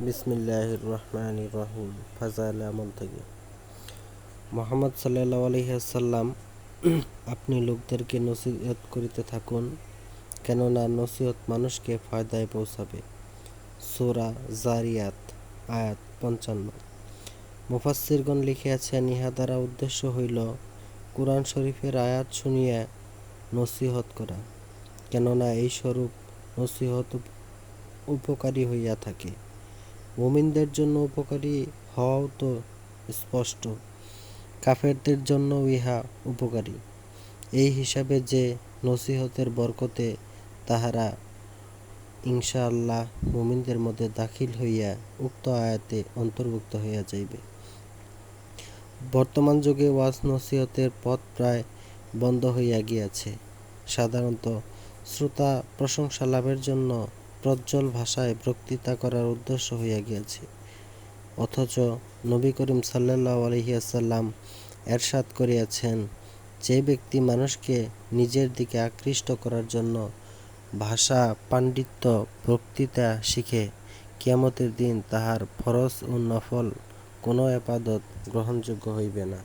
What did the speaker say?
বিসমিল্লাহ রহমান রহিম ফাজাইল আমল থেকে মোহাম্মদ সাল্লাহ আলহিহাসাল্লাম আপনি লোকদেরকে নসিহত করিতে থাকুন, কেননা নসিহত মানুষকে ফায়দায় পৌঁছাবে। সোরা জারিয়াত, আয়াত পঞ্চান্ন। মুফাসিরগণ লিখিয়াছেন, ইহা দ্বারা উদ্দেশ্য হইল কোরআন শরীফের আয়াত শুনিয়া নসিহত করা, কেননা এই স্বরূপ নসিহত উপকারী হইয়া থাকে। মুমিনদের জন্য উপকারী হওয়াও তো স্পষ্ট। কাফেরদের জন্য ইহা উপকারী। এই হিসাবে যে নসিহতের বরকতে তাহারা ইনশাআল্লাহ মুমিনদের মধ্যে দাখিল হইয়া উক্ত আয়াতে অন্তর্ভুক্ত হইয়া যাইবে। বর্তমান যুগে ওয়াজ নসিহতের পথ প্রায় বন্ধ হইয়া গিয়াছে। সাধারণত শ্রোতা প্রশংসা লাভের জন্য প্রজ্জ্বল ভাষায় বক্তৃতা করার উদ্দেশ্য হইয়া গিয়াছে। অথচ নবী করিম সাল্লাহ আলহিয়াসাল্লাম এরশাদ করিয়াছেন, যে ব্যক্তি মানুষকে নিজের দিকে আকৃষ্ট করার জন্য ভাষা, পাণ্ডিত্য, বক্তৃতা শিখে, কিয়ামতের দিন তাহার ফরজ ও নফল কোনো এপাদত গ্রহণযোগ্য হইবে না।